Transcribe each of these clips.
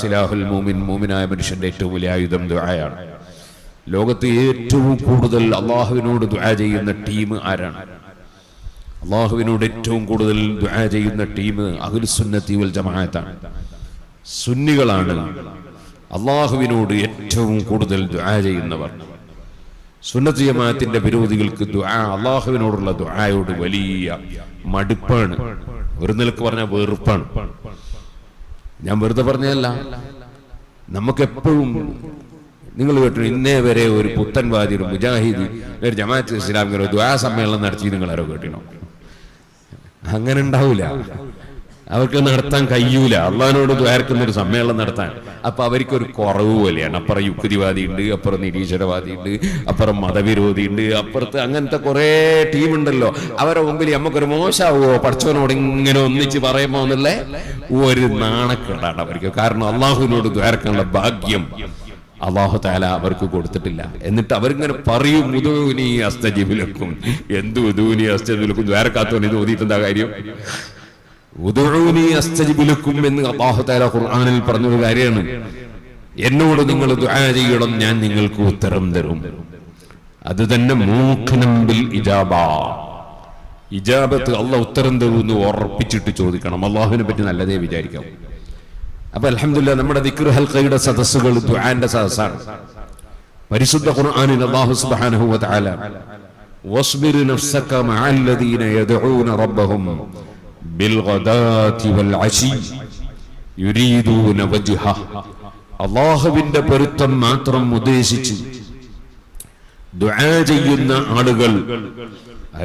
സിലാഹുൽ മൂമിൻ മൂമിനായ മനുഷ്യന്റെ ഏറ്റവും വലിയ ആയുധം ദുആയാണ്. ലോകത്ത് ഏറ്റവും കൂടുതൽ അള്ളാഹുവിനോട് ദുആ ചെയ്യുന്ന ടീം ആരാണ്? അള്ളാഹുവിനോട് ഏറ്റവും കൂടുതൽ ദുആ ചെയ്യുന്ന ടീം അഖിലുസുന്നത്തി വൽ ജമാഅത്താണ്. സുന്നികളാണ് അള്ളാഹുവിനോട് ഏറ്റവും കൂടുതൽ ദുആ ചെയ്യുന്നവർ. സുന്നത്തി ജമാഅത്തിന്റെ വിരോധികൾക്ക് ദുആ അള്ളാഹുവിനോടുള്ള ദുആയോട് വലിയ മടുപ്പാണ്. ഒരു നിലയ്ക്ക് പറഞ്ഞാൽ വെറുപ്പാണ്. ഞാൻ വെറുതെ പറഞ്ഞതല്ല. നമുക്കെപ്പോഴും നിങ്ങൾ കേട്ടു ഇന്നേ വരെ ഒരു പുത്തൻവാദി ഒരു മുജാഹിദ് ഒരു ജമാഅത്ത് ഇസ്ലാമിക ഒരു ദ്വാ സമ്മേളനം നടത്തി നിങ്ങൾ ആരോ കേട്ടിനോ അങ്ങനെ ഉണ്ടാവില്ല അവർക്ക് നടത്താൻ കഴിയൂല. അള്ളഹാനോട് ദ്വാരക്കുന്ന ഒരു സമ്മേളനം നടത്താൻ. അപ്പൊ അവർക്ക് ഒരു കുറവ് പോലെയാണ്. അപ്പുറം യുക്തിവാദി ഉണ്ട് അപ്പുറം നിരീശ്വരവാദി ഉണ്ട് അപ്പുറം മതവിരോധി ഉണ്ട് അപ്പുറത്ത് അങ്ങനത്തെ കുറെ ടീം ഉണ്ടല്ലോ അവരെ മുമ്പിൽ നമുക്കൊരു മോശമാവോ പഠിച്ചവനോട് ഇങ്ങനെ ഒന്നിച്ച് പറയുമ്പോ എന്നുള്ള ഒരു നാണക്കേടാണ് അവർക്ക്. കാരണം അള്ളാഹുവിനോട് ദ്വാരക്കാനുള്ള ഭാഗ്യം അള്ളാഹു താല അവർക്ക് കൊടുത്തിട്ടില്ല. എന്നിട്ട് അവരിങ്ങനെ പറയും ഉദൂനി അസ്തജീവിലക്കും എന്തു ഉദൂനി അസ്തജീവിലക്കും ദ്വാരക്കാത്തോൻ ഇത് ഓതിയിട്ടെന്താ കാര്യം? എന്ന് താല ഖുർആനിൽ പറഞ്ഞൊരു കാര്യമാണ്. എന്നോട് നിങ്ങൾ ദുആ ചെയ്യണം ഞാൻ നിങ്ങൾക്ക് ഉത്തരം തരും. അത് തന്നെ മൂഖനമ്പിൽ ഇജാബ. ഇജാബത്ത് അള്ളാഹ് ഉത്തരം തരുമെന്ന് ഉറപ്പിച്ചിട്ട് ചോദിക്കണം. അള്ളാഹുവിനെ പറ്റി നല്ലതേ വിചാരിക്കാം. അപ്പൊ അലഹമില്ല നമ്മുടെ ദിക്ർ സദസ്സുകൾ ദുആന്റെ സദസ്സാണ്. പരിശുദ്ധ ഖുർആനിൽ അള്ളാഹു സുബ്ഹാനഹു വതആല തആല വസ്ബിർ നഫ്സക മഅല്ലദീന യദഊന റബ്ബഹും അല്ലാഹുവിന്റെ പൊരുത്തം മാത്രം ഉദ്ദേശിച്ച് ചെയ്യുന്ന ആളുകൾ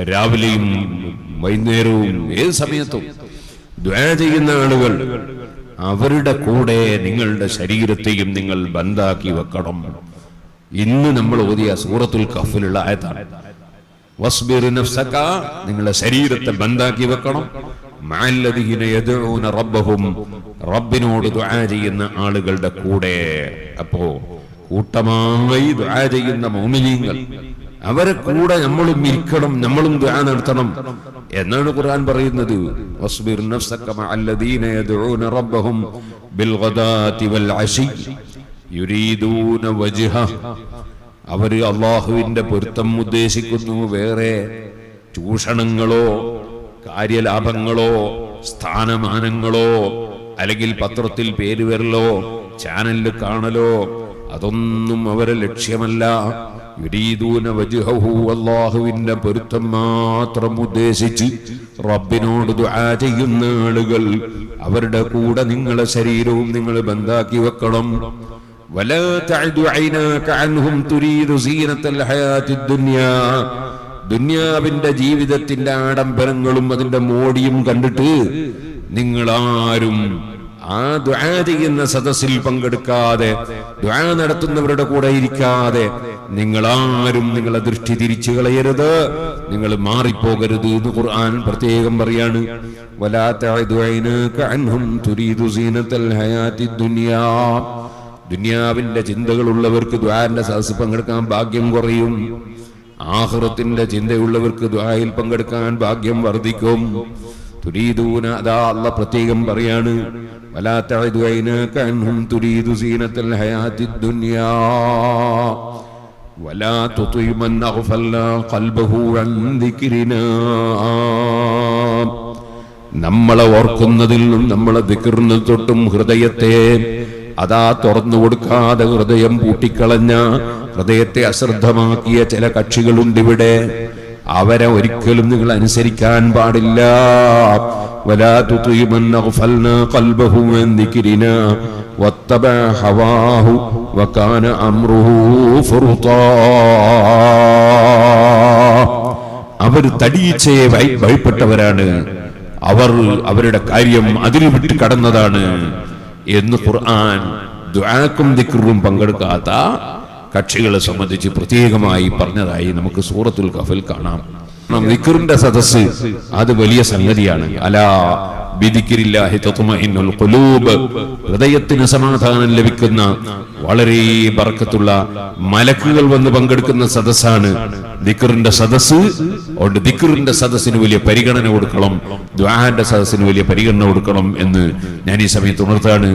രാവിലെയും വൈകുന്നേരവും ഏത് സമയത്തും ചെയ്യുന്ന ആളുകൾ അവരുടെ കൂടെ നിങ്ങളുടെ ശരീരത്തെയും നിങ്ങൾ ബന്ധാക്കി വെക്കണം. ഇന്ന് നമ്മൾ ഓതിയ സൂറത്തുൽ കഫിലുള്ള ആയതാണ് നിങ്ങളുടെ ശരീരത്തെ ബന്ധാക്കി വെക്കണം. റബ്ബഹും റബ്ബിനോട് ദുആ ചെയ്യുന്ന ആളുകളുടെ കൂടെ. അപ്പോ കൂട്ടമായി ദുആ ചെയ്യുന്ന മുഅ്മിനീങ്ങൾ അവരെ കൂടെ നമ്മളും ഇരിക്കണം നമ്മളും ദുആ നടത്തണം എന്നാണ് ഖുർആൻ പറയുന്നത്. നഫ്സക മഅല്ലദീന റബ്ബഹും വൽ വജ്ഹ. അവർ അള്ളാഹുവിന്റെ പൊരുത്തം ഉദ്ദേശിക്കുന്നു വേറെ ചൂഷണങ്ങളോ കാര്യലാഭങ്ങളോ സ്ഥാനമാനങ്ങളോ അല്ലെങ്കിൽ പത്രത്തിൽ പേര് വരലോ ചാനലിൽ കാണലോ അതൊന്നും അവരെ ലക്ഷ്യമല്ല യുരീദൂന വജ്ഹഹു അല്ലാഹുവിന്റെ പൊരുത്തം മാത്രം ഉദ്ദേശിച്ച് റബ്ബിനോട് ദുആ ചെയ്യുന്ന ആളുകൾ അവരുടെ കൂടെ നിങ്ങളെ ശരീരവും നിങ്ങൾ ബന്ധാക്കി വെക്കണം ولا تعد عيناك عنهم تريد زينة الحياة الدنيا ദുന്യാവിന്റെ ജീവിതത്തിന്റെ ആഡംബരങ്ങളും അതിന്റെ മോടിയും കണ്ടിട്ട് നിങ്ങൾ ആരും ആ ദ്വാ ചെയ്യുന്ന സദസ്സിൽ പങ്കെടുക്കാതെ ദ്വാ നടത്തുന്നവരുടെ കൂടെ ഇരിക്കാതെ നിങ്ങൾ ആരും നിങ്ങളെ ദൃഷ്ടി തിരിച്ചു കളയരുത്. നിങ്ങൾ മാറിപ്പോകരുത് എന്ന് ഖുർആൻ പ്രത്യേകം പറയാണ്. ദുനിയാവിന്റെ ചിന്തകളുള്ളവർക്ക് ദ്വാന്റെ സദസ് പങ്കെടുക്കാൻ ഭാഗ്യം കുറയും. ആഹൃത്തിന്റെ ചിന്തയുള്ളവർക്ക് ദ്വായിൽ പങ്കെടുക്കാൻ ഭാഗ്യം വർദ്ധിക്കും. തുരീദൂന അതാ അല്ല പ്രത്യേകം പറയാണ് നമ്മളെ ഓർക്കുന്നതിൽ നിന്നും നമ്മളെ ദിക്കറിന് തൊട്ടും ഹൃദയത്തെ അതാ തുറന്നു കൊടുക്കാതെ ഹൃദയം പൂട്ടിക്കളഞ്ഞ ഹൃദയത്തെ അശ്രദ്ധമാക്കിയ ചില കക്ഷികളുണ്ട് ഇവിടെ അവരെ ഒരിക്കലും നിങ്ങൾ അനുസരിക്കാൻ പാടില്ല. അവർ തടീച്ചയെ വഴിപ്പെട്ടവരാണ്. അവർ അവരുടെ കാര്യം അതിൽ വിട്ട് കടന്നതാണ്. എന്ന് ഖുർആൻ ദുആക്കും ദിക്റും പങ്കെടുക്കാത്ത കക്ഷികളെ സംബന്ധിച്ച് പ്രത്യേകമായി പറഞ്ഞതായി നമുക്ക് സൂറത്തുൽ കഫിൽ കാണാം. നിക്കറിന്റെ സദസ്സ് അത് വലിയ സംഗതിയാണ്. അലാ ഹൃദയത്തിന് സമാധാനം ലഭിക്കുന്ന വളരെ ബർക്കത്തുള്ള മലക്കുകൾ വന്ന് പങ്കെടുക്കുന്ന സദസ്സാണ് ദിക്കറിന്റെ സദസ്സ്. അതുകൊണ്ട് ദിക്കറിന്റെ സദസ്സിന് വലിയ പരിഗണന കൊടുക്കണം. ദ്വാഹന്റെ സദസ്സിന് വലിയ പരിഗണന കൊടുക്കണം എന്ന് ഞാൻ ഈ സമയത്ത് ഉണർത്താണ്